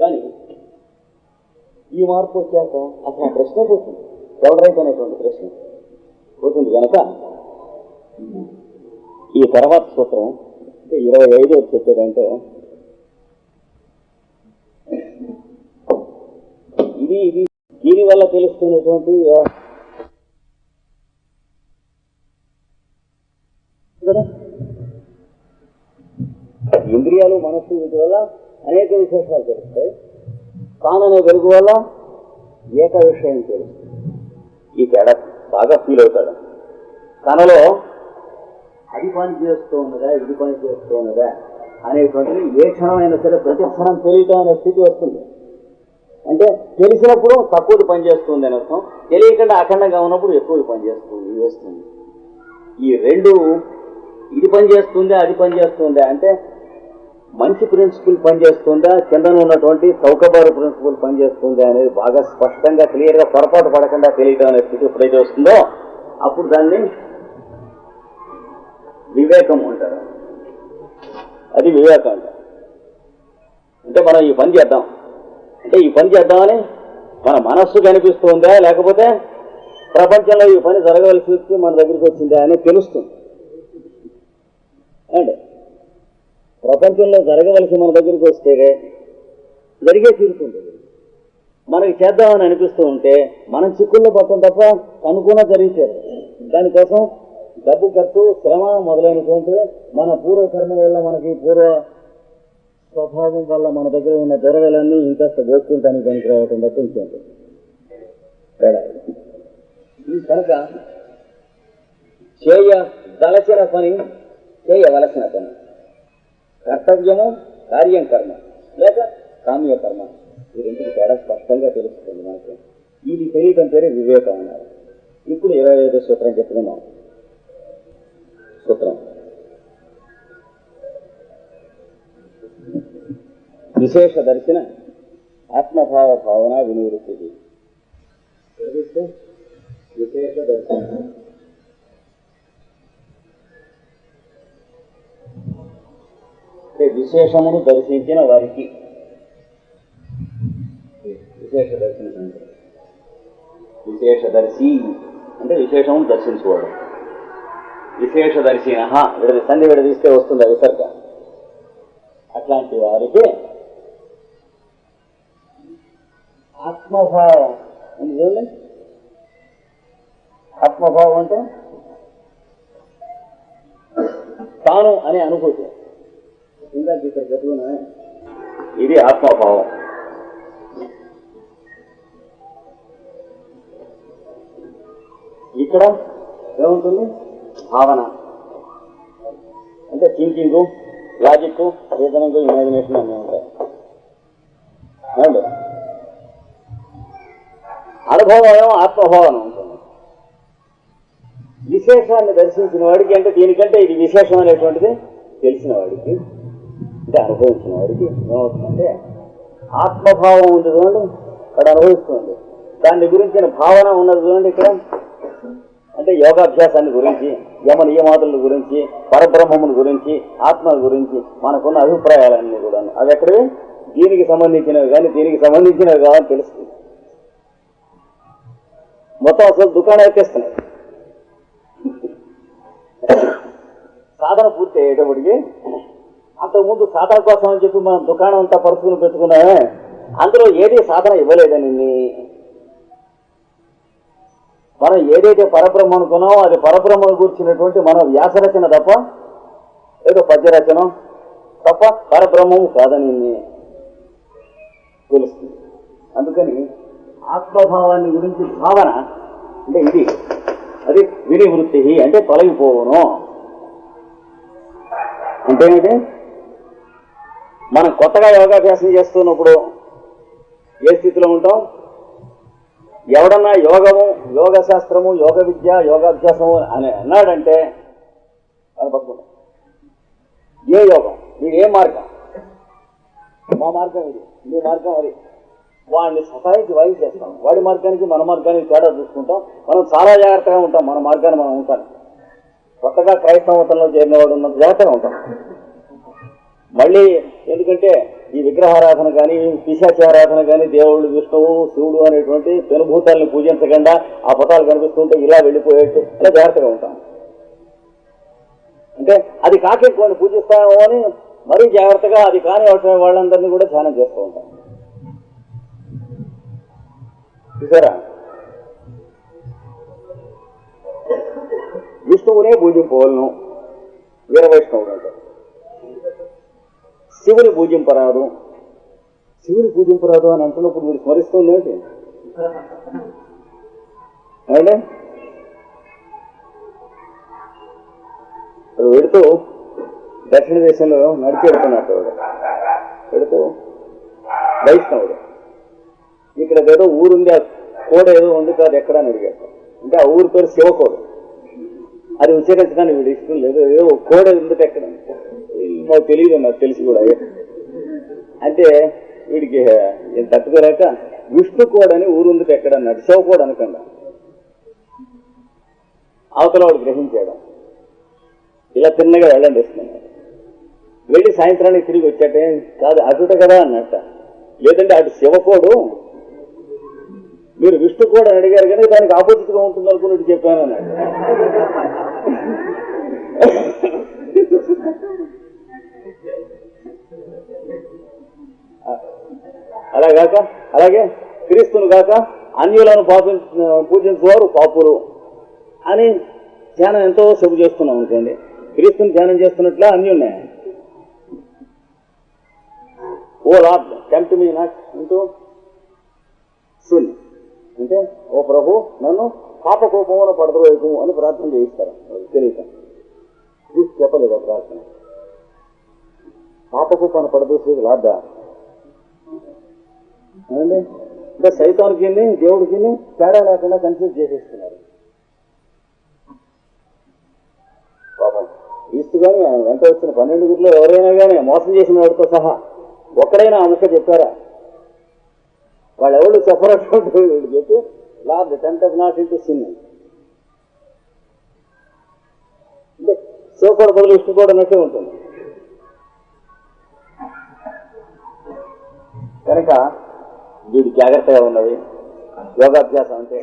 కానీ ఈ మార్పు వచ్చాక అసలు ఆ ప్రశ్న పోతుంది. ఎవరైతే అనేటువంటి ప్రశ్న పోతుంది కనుక ఈ తర్వాత సూత్రం అంటే ఇరవై ఐదు చెప్పేదంటే ఇది ఇది దీని వల్ల తెలుస్తున్నటువంటి ఇంద్రియాలు మనస్సు వీటి వల్ల అనేక విశేషాలు తెలుస్తాయి. కాననే వెలుగు వల్ల ఏక విషయం తెలుస్తుంది. ఈ తేడా బాగా ఫీల్ అవుతాడు. తనలో అది పని చేస్తూ ఉన్నదా ఇది పని చేస్తూ ఉన్నదా అనేటువంటిది ఏ క్షణమైనా సరే ప్రతి క్షణం తెలియటం అనే స్థితి వస్తుంది. అంటే తెలిసినప్పుడు తక్కువది పనిచేస్తుంది అని అర్థం. తెలియకుండా అఖండంగా ఉన్నప్పుడు ఎక్కువది పనిచేస్తుంది వస్తుంది. ఈ రెండు ఇది పనిచేస్తుందా అది పనిచేస్తుందా అంటే మంచి ప్రిన్సిపల్ పనిచేస్తుందా? కింద ఉన్నటువంటి చౌకబారు ప్రిన్సిపల్ పనిచేస్తుందా అనేది బాగా స్పష్టంగా క్లియర్గా పొరపాటు పడకుండా తెలియటం అనే స్థితి ఎప్పుడైతే వస్తుందో అప్పుడు దాన్ని వివేకం అంటారు. అది వివేకం అంటారు. అంటే మనం ఈ పని చేద్దాం. అంటే ఈ పని చేద్దామని మన మనస్సు కనిపిస్తుందా? లేకపోతే ప్రపంచంలో ఈ పని జరగవలసి వచ్చి మన దగ్గరికి వచ్చిందా అని తెలుస్తుంది. అంటే ప్రపంచంలో జరగవలసి మన దగ్గరికి వస్తే జరిగే తీరుతుంది మనకి చేద్దామని అనిపిస్తూ ఉంటే మనం చిక్కుల్లో పడతాం తప్ప అనుకున్న జరిగితే దానికోసం డబ్బు ఖర్చు శ్రమ మొదలైనటువంటి మన పూర్వ కర్మ వల్ల మనకి పూర్వ స్వభావం వల్ల మన దగ్గర ఉన్న దొరవలన్నీ ఇంకాస్త గోక్కుంటానికి పనికి రావటం తప్ప ఇంకేంటి తేడా. ఇది కనుక చేయదలచిన పని చేయవలసిన పని. కర్తవ్యము కార్యం కర్మ. లేక కామ్య కర్మ. ఈ రెండింటి తేడా స్పష్టంగా తెలుస్తుంది మనకి. ఇది తెలియటం పేరే వివేకం అన్నారు. ఇప్పుడు ఇరవై ఐదో సూత్రం చెప్పుకున్నాం సూత్రం విశేష దర్శన ఆత్మభావ భావన వినివృత్తి విశేష దర్శన. విశేషమును దర్శించిన వారికి. విశేష దర్శనం విశేషదర్శి అంటే విశేషమును దర్శించుకోవడం. విశేషదర్శిన విడది సంధి విడదీస్తే వస్తుంది ఆ విసర్గ. అట్లాంటి వారికి ఆత్మభావం. చూడండి ఆత్మభావం అంటే తాను అనే అనుభూతి. చేయడానికి ఇక్కడ చెప్పుకున్నా ఇది ఆత్మభావం. ఇక్కడ ఏముంటుంది? భావన. అంటే థింకింగ్ లాజిక్ రీజనింగ్ ఇమాజినేషన్ అన్నీ ఉంటాయి. ఏమండి? అనుభవం ఏమో ఆత్మభావన ఉంటుంది. విశేషాన్ని దర్శించిన వాడికి అంటే దీనికంటే ఇది విశేషం అనేటువంటిది తెలిసిన వాడికి. అంటే అనుభవించిన వాడికి ఏమవుతుందంటే ఆత్మభావం ఉంది చూడండి ఇక్కడ అనుభవిస్తుంది. దాని గురించిన భావన ఉన్నది చూడండి ఇక్కడ. అంటే యోగాభ్యాసాన్ని గురించి యమ నియమాతుల గురించి పరబ్రహ్మముని గురించి ఆత్మ గురించి మనకున్న అభిప్రాయాలన్నీ కూడా. అవి ఎక్కడవి? దీనికి సంబంధించినవి కానీ దీనికి సంబంధించినవి కాదని తెలుస్తుంది. మొత్తం అసలు దుకాణం ఎక్కేస్తున్నాయి. సాధన పూర్తి అయ్యేటప్పటికి అంతకుముందు సాధన కోసం అని చెప్పి మనం దుకాణం అంతా పరుచుకుని పెట్టుకున్నామే. అందులో ఏది సాధన ఇవ్వలేదని మనం ఏదైతే పరబ్రహ్మ అనుకున్నామో అది పరబ్రహ్మను కూర్చున్నటువంటి మన వ్యాసరచన తప్ప ఏదో పద్యరచన తప్ప పరబ్రహ్మము కాదని తెలుస్తుంది. అందుకని ఆత్మభావాన్ని గురించి భావన అంటే ఇది. అది వినివృత్తి అంటే తొలగిపోవును. అంటే ఏంటి? మనం కొత్తగా యోగాభ్యాసం చేస్తున్నప్పుడు ఏ స్థితిలో ఉంటాం? ఎవడన్నా యోగము యోగ శాస్త్రము యోగ విద్య యోగాభ్యాసము అని అన్నాడంటే అది పట్టుకుంటాం ఏ యోగం? మీరు ఏ మార్గం? మా మార్గం ఇది. మీ మార్గం అది. వాడిని సహాయికి వాయి చేస్తాం. వాడి మార్గానికి మన మార్గానికి తేడా చూసుకుంటాం. మనం చాలా జాగ్రత్తగా ఉంటాం. మన మార్గాన్ని మనం ఉంటాం. కొత్తగా క్రైస్తవతంలో చేరిన వాడు ఉన్నంత జాగ్రత్తగా ఉంటాం. మళ్ళీ ఎందుకంటే ఈ విగ్రహారాధన కానీ పిశాచారాధన కానీ దేవుళ్ళు విష్ణువు శివుడు అనేటువంటి పెనుభూతాలను పూజించకుండా ఆ పటాలు కనిపిస్తుంటే ఇలా వెళ్ళిపోయేట్టు అలా జాగ్రత్తగా ఉంటాం. అంటే అది కాకెక్కువని పూజిస్తామో అని మరీ జాగ్రత్తగా అది కాని వాళ్ళందరినీ కూడా ధ్యానం చేస్తూ ఉంటాం. చూసారా? విష్ణువునే పూజింపవలను వీరవైష్ణవుడు అంటారు. శివుని పూజింపరాదు. శివుని పూజింపరాదు అని అంటున్నప్పుడు మీరు స్మరిస్తుంది ఏంటి? ఏమండి వెడుతూ దక్షిణ దేశంలో నడిచి వెళ్తున్నట్టు వాడు. వెడుతూ వైష్ణవుడు. ఇక్కడ ఏదో ఊరుంది ఆ కోడ ఏదో ఉంది కాదు ఎక్కడ అని అడిగాడు. అంటే ఆ ఊరి పేరు శివకోడు. అది ఉచ్చరించడానికి వీడు ఇష్టం లేదు. ఏదో కోడ ఉంది ఎక్కడ మాకు తెలియదు నాకు తెలిసి కూడా. అంటే వీడికి ఏం తట్టుకోలేక విష్ణు కోడ్ అని ఊరుంది ఎక్కడ అన్నాడు శివకోడ్ అనకుండా అవతల వాడు గ్రహించాడు. ఇలా తిన్నగా వెళ్ళండి వస్తున్నాడు. వెళ్ళి సాయంత్రానికి తిరిగి వచ్చాటే కాదు అటుట కదా అన్నట్ట. లేదంటే అటు శివకోడు మీరు విష్ణు కూడా అని అడిగారు కానీ దానికి ఆపోజిట్గా ఉంటుంది అనుకున్నట్టు చెప్పాను అన్నాడు అలాగాక అలాగే క్రీస్తును కాక అన్యులను పాపి పూజించేవారు పాపులు అని ధ్యానం ఎంతో శుభ చేస్తున్నాం అనుకోండి. క్రీస్తుని ధ్యానం చేస్తున్నట్లే అన్యున్నాయి O Lord tempt me not into sin అంటే ఓ ప్రభు నన్ను పాప కోపంలో పడదు అని ప్రార్థన చేయిస్తారు. తెలియక. క్రీస్తు చెప్పలేదు ఆ ప్రార్థన. పాప కోపాన్ని పడదోసేది లాడ్డా ఏమండి? అంటే సైతానికి దేవుడికి తేడా లేకుండా కన్ఫ్యూజ్ చేసేస్తున్నారు. పాపం. ఈస్ట్ కానీ వెంట వచ్చిన పన్నెండు గురిలో ఎవరైనా కానీ మోసం చేసిన వాడితో సహా ఒక్కడైనా ఆ ముక్క చెప్పారా? వాళ్ళు ఎవరు చెప్పనటువంటి వీడు చెప్పి Lord tempt of not into sin. అంటే సూపర్ బదులు ఇష్టపడినట్టే ఉంటుంది. కనుక వీడు జాగ్రత్తగా ఉన్నది. యోగాభ్యాసం అంటే